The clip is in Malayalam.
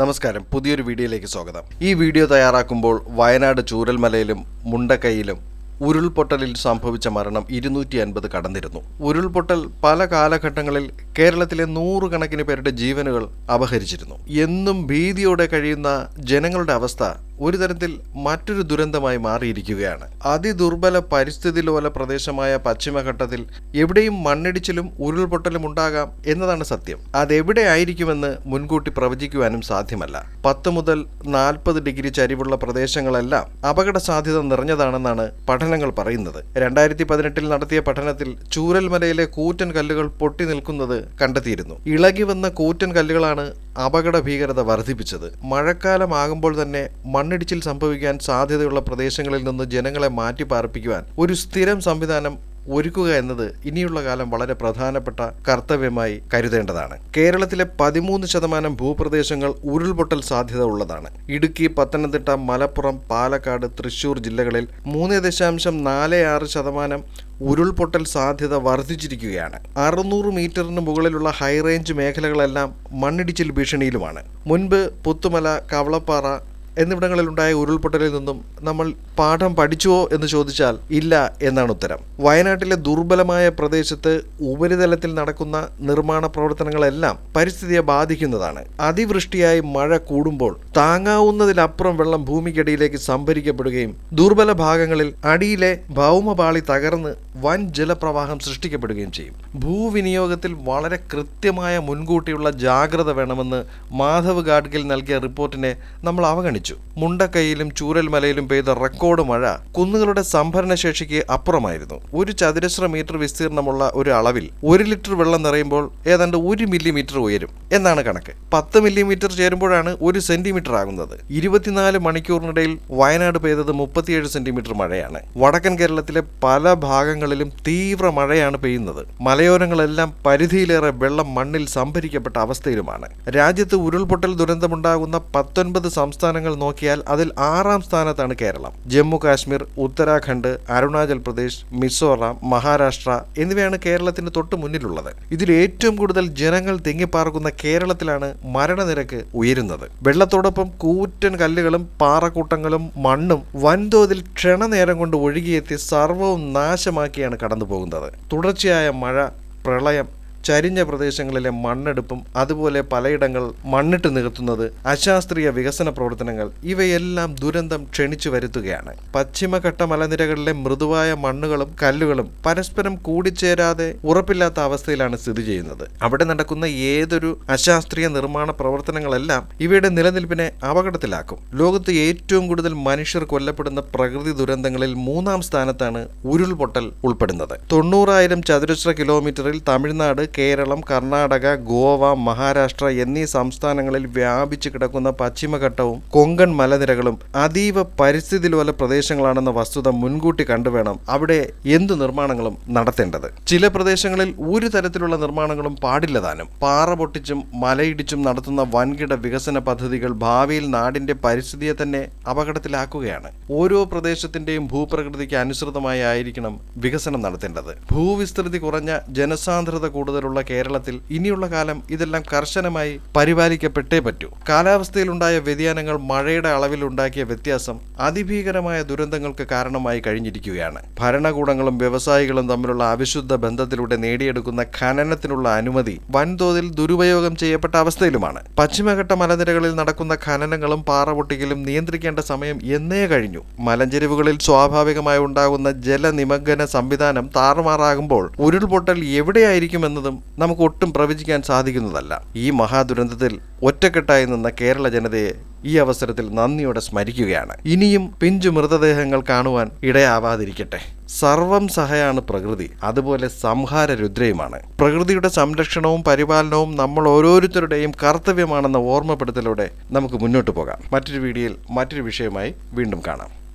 നമസ്കാരം. പുതിയൊരു വീഡിയോയിലേക്ക് സ്വാഗതം. ഈ വീഡിയോ തയ്യാറാക്കുമ്പോൾ വയനാട് ചൂരൽമലയിലും മുണ്ടക്കൈയിലും ഉരുൾപൊട്ടലിൽ സംഭവിച്ച മരണം ഇരുന്നൂറ്റി അൻപത് കടന്നിരുന്നു. ഉരുൾപൊട്ടൽ പല കാലഘട്ടങ്ങളിൽ കേരളത്തിലെ നൂറുകണക്കിന് പേരുടെ ജീവനുകൾ അപഹരിച്ചിരുന്നു. എന്നും ഭീതിയോടെ കഴിയുന്ന ജനങ്ങളുടെ അവസ്ഥ ഒരു തരത്തിൽ മറ്റൊരു ദുരന്തമായി മാറിയിരിക്കുകയാണ്. അതിദുർബല പരിസ്ഥിതി ലോല പ്രദേശമായ പശ്ചിമഘട്ടത്തിൽ എവിടെയും മണ്ണിടിച്ചിലും ഉരുൾപൊട്ടലും ഉണ്ടാകാം എന്നതാണ് സത്യം. അതെവിടെ ആയിരിക്കുമെന്ന് മുൻകൂട്ടി പ്രവചിക്കുവാനും സാധ്യമല്ല. പത്ത് മുതൽ നാൽപ്പത് ഡിഗ്രി ചരിവുള്ള പ്രദേശങ്ങളെല്ലാം അപകട സാധ്യത നിറഞ്ഞതാണെന്നാണ് പഠനങ്ങൾ പറയുന്നത്. രണ്ടായിരത്തി പതിനെട്ടിൽ നടത്തിയ പഠനത്തിൽ ചൂരൽമലയിലെ കൂറ്റൻ കല്ലുകൾ പൊട്ടി നിൽക്കുന്നത് കണ്ടെത്തിയിരുന്നു. ഇളകി വന്ന കൂറ്റൻ കല്ലുകളാണ് അപകട ഭീകരത വർദ്ധിപ്പിച്ചത്. മഴക്കാലമാകുമ്പോൾ തന്നെ മണ്ണിടിച്ചിൽ സംഭവിക്കാൻ സാധ്യതയുള്ള പ്രദേശങ്ങളിൽ നിന്ന് ജനങ്ങളെ മാറ്റി പാർപ്പിക്കുവാൻ ഒരു സ്ഥിരം സംവിധാനം ഒരുക്കുക എന്നത് ഇനിയുള്ള കാലം വളരെ പ്രധാനപ്പെട്ട കർത്തവ്യമായി കരുതേണ്ടതാണ്. കേരളത്തിലെ പതിമൂന്ന് ശതമാനം ഭൂപ്രദേശങ്ങൾ ഉരുൾപൊട്ടൽ സാധ്യത ഉള്ളതാണ്. ഇടുക്കി പത്തനംതിട്ട മലപ്പുറം പാലക്കാട് തൃശൂർ ജില്ലകളിൽ മൂന്ന് ദശാംശം നാല് ആറ് ശതമാനം ഉരുൾപൊട്ടൽ സാധ്യത വർദ്ധിച്ചിരിക്കുകയാണ്. അറുന്നൂറ് മീറ്ററിന് മുകളിലുള്ള ഹൈറേഞ്ച് മേഖലകളെല്ലാം മണ്ണിടിച്ചിൽ ഭീഷണിയിലുമാണ്. മുൻപ് പുത്തുമല കവളപ്പാറ എന്നിവിടങ്ങളിലുണ്ടായ ഉരുൾപൊട്ടലിൽ നിന്നും നമ്മൾ പാഠം പഠിച്ചുവോ എന്ന് ചോദിച്ചാൽ ഇല്ല എന്നാണ് ഉത്തരം. വയനാട്ടിലെ ദുർബലമായ പ്രദേശത്ത് ഉപരിതലത്തിൽ നടക്കുന്ന നിർമ്മാണ പ്രവർത്തനങ്ങളെല്ലാം പരിസ്ഥിതിയെ ബാധിക്കുന്നതാണ്. അതിവൃഷ്ടിയായി മഴ കൂടുമ്പോൾ താങ്ങാവുന്നതിലപ്പുറം വെള്ളം ഭൂമിക്കടിയിലേക്ക് സംഭരിക്കപ്പെടുകയും ദുർബല ഭാഗങ്ങളിൽ അടിയിലെ ഭൗമപാളി തകർന്ന് വൻ ജലപ്രവാഹം സൃഷ്ടിക്കപ്പെടുകയും ചെയ്യും. ഭൂവിനിയോഗത്തിൽ വളരെ കൃത്യമായ മുൻകൂട്ടിയുള്ള ജാഗ്രത വേണമെന്ന് മാധവ് ഗാഡ്ഗിൽ നൽകിയ റിപ്പോർട്ടിനെ നമ്മൾ അവഗണിച്ചു. മുണ്ടക്കൈയിലും ചൂരൽമലയിലും പെയ്ത റെക്കോർഡ് മഴ കുന്നുകളുടെ സംഭരണ ശേഷിക്ക് അപ്പുറമായിരുന്നു. ഒരു ചതുരശ്ര മീറ്റർ വിസ്തീർണമുള്ള ഒരു അളവിൽ ഒരു ലിറ്റർ വെള്ളം നിറയുമ്പോൾ ഏതാണ്ട് ഒരു മില്ലിമീറ്റർ ഉയരും എന്നാണ് കണക്ക്. പത്ത് മില്ലിമീറ്റർ ചേരുമ്പോഴാണ് ഒരു സെന്റിമീറ്റർ ആകുന്നത്. ഇരുപത്തിനാല് മണിക്കൂറിനിടയിൽ വയനാട് പെയ്തത് മുപ്പത്തിയേഴ് സെന്റിമീറ്റർ മഴയാണ്. വടക്കൻ കേരളത്തിലെ പല ഭാഗങ്ങളിലും തീവ്ര മഴയാണ് പെയ്യുന്നത്. മലയോരങ്ങളെല്ലാം പരിധിയിലേറെ വെള്ളം മണ്ണിൽ സംഭരിക്കപ്പെട്ട അവസ്ഥയിലുമാണ്. രാജ്യത്ത് ഉരുൾപൊട്ടൽ ദുരന്തമുണ്ടാകുന്ന പത്തൊൻപത് സംസ്ഥാനങ്ങൾ നോക്കിയാൽ അതിൽ ആറാം സ്ഥാനത്താണ് കേരളം. ജമ്മു കാശ്മീർ ഉത്തരാഖണ്ഡ് അരുണാചൽ പ്രദേശ് മിസോറാം മഹാരാഷ്ട്ര എന്നിവയാണ് കേരളത്തിന് തൊട്ട് മുന്നിലുള്ളത്. ഇതിൽ ഏറ്റവും കൂടുതൽ ജനങ്ങൾ തിങ്ങിപ്പാർക്കുന്ന കേരളത്തിലാണ് മരണനിരക്ക് ഉയരുന്നത്. വെള്ളത്തോടൊപ്പം കൂറ്റൻ കല്ലുകളും പാറക്കൂട്ടങ്ങളും മണ്ണും വൻതോതിൽ ക്ഷണനേരം കൊണ്ട് ഒഴുകിയെത്തി സർവവും നാശമാക്കിയാണ് കടന്നു പോകുന്നത് തുടർച്ചയായ മഴ പ്രളയം ചരിഞ്ഞ പ്രദേശങ്ങളിലെ മണ്ണെടുപ്പും അതുപോലെ പലയിടങ്ങൾ മണ്ണിട്ട് നികത്തുന്നത് അശാസ്ത്രീയ വികസന പ്രവർത്തനങ്ങൾ ഇവയെല്ലാം ദുരന്തം ക്ഷണിച്ചു വരുത്തുകയാണ്. പശ്ചിമഘട്ട മലനിരകളിലെ മൃദുവായ മണ്ണുകളും കല്ലുകളും പരസ്പരം കൂടിച്ചേരാതെ ഉറപ്പില്ലാത്ത അവസ്ഥയിലാണ് സ്ഥിതി ചെയ്യുന്നത്. അവിടെ നടക്കുന്ന ഏതൊരു അശാസ്ത്രീയ നിർമ്മാണ പ്രവർത്തനങ്ങളെല്ലാം ഇവയുടെ നിലനിൽപ്പിനെ അപകടത്തിലാക്കും. ലോകത്ത് ഏറ്റവും കൂടുതൽ മനുഷ്യർ കൊല്ലപ്പെടുന്ന പ്രകൃതി ദുരന്തങ്ങളിൽ മൂന്നാം സ്ഥാനത്താണ് ഉരുൾപൊട്ടൽ ഉൾപ്പെടുന്നത്. തൊണ്ണൂറായിരം ചതുരശ്ര കിലോമീറ്ററിൽ തമിഴ്നാട് കേരളം കർണാടക ഗോവ മഹാരാഷ്ട്ര എന്നീ സംസ്ഥാനങ്ങളിൽ വ്യാപിച്ചു കിടക്കുന്ന പശ്ചിമഘട്ടവും കൊങ്കൺ മലനിരകളും അതീവ പരിസ്ഥിതി ലോല പ്രദേശങ്ങളാണെന്ന വസ്തുത മുൻകൂട്ടി കണ്ടുവേണം അവിടെ എന്തു നിർമ്മാണങ്ങളും നടത്തേണ്ടത്. ചില പ്രദേശങ്ങളിൽ ഒരു തരത്തിലുള്ള നിർമ്മാണങ്ങളും പാടില്ലതാനും പാറ പൊട്ടിച്ചും മലയിടിച്ചും നടത്തുന്ന വൻകിട വികസന പദ്ധതികൾ ഭാവിയിൽ നാടിന്റെ പരിസ്ഥിതിയെ തന്നെ അപകടത്തിലാക്കുകയാണ്. ഓരോ പ്രദേശത്തിന്റെയും ഭൂപ്രകൃതിക്ക് അനുസൃതമായി ആയിരിക്കണം വികസനം നടത്തേണ്ടത്. ഭൂവിസ്തൃതി കുറഞ്ഞ ജനസാന്ദ്രത കൂടുതലുള്ള കേരളത്തിൽ ഇനിയുള്ള കാലം ഇതെല്ലാം കർശനമായി പരിപാലിക്കപ്പെട്ടേ പറ്റൂ. കാലാവസ്ഥയിലുണ്ടായ വ്യതിയാനങ്ങൾ മഴയുടെ അളവിൽ ഉണ്ടാക്കിയ വ്യത്യാസം അതിഭീകരമായ ദുരന്തങ്ങൾക്ക് കാരണമായി കഴിഞ്ഞിരിക്കുകയാണ്. ഭരണകൂടങ്ങളും വ്യവസായികളും തമ്മിലുള്ള അവിശുദ്ധ ബന്ധത്തിലൂടെ നേടിയെടുക്കുന്ന ഖനനത്തിനുള്ള അനുമതി വൻതോതിൽ ദുരുപയോഗം ചെയ്യപ്പെട്ട അവസ്ഥയിലുമാണ്. പശ്ചിമഘട്ട മലനിരകളിൽ നടക്കുന്ന ഖനനങ്ങളും പാറപൊട്ടിക്കലും നിയന്ത്രിക്കേണ്ട സമയം എന്നേ കഴിഞ്ഞു. മലഞ്ചെരിവുകളിൽ സ്വാഭാവികമായി ഉണ്ടാകുന്ന ജലനിമഗ്ന സംവിധാനം താറുമാറാകുമ്പോൾ ഉരുൾപൊട്ടൽ എവിടെയായിരിക്കുമെന്നതും നമുക്ക് ഒട്ടും പ്രവചിക്കാൻ സാധിക്കുന്നതല്ല. ഈ മഹാദുരന്തത്തിൽ ഒറ്റക്കെട്ടായി നിന്ന കേരള ജനതയെ ഈ അവസരത്തിൽ നന്ദിയോടെ സ്മരിക്കുകയാണ്. ഇനിയും പിഞ്ചു മൃതദേഹങ്ങൾ കാണുവാൻ ഇടയാവാതിരിക്കട്ടെ. സർവം സഹയാണ് പ്രകൃതി അതുപോലെ സംഹാര രുദ്രയുമാണ്. പ്രകൃതിയുടെ സംരക്ഷണവും പരിപാലനവും നമ്മൾ ഓരോരുത്തരുടെയും കർത്തവ്യമാണെന്ന ഓർമ്മപ്പെടുത്തലോടെ നമുക്ക് മുന്നോട്ട് പോകാം. മറ്റൊരു വീഡിയോയിൽ മറ്റൊരു വിഷയമായി വീണ്ടും കാണാം.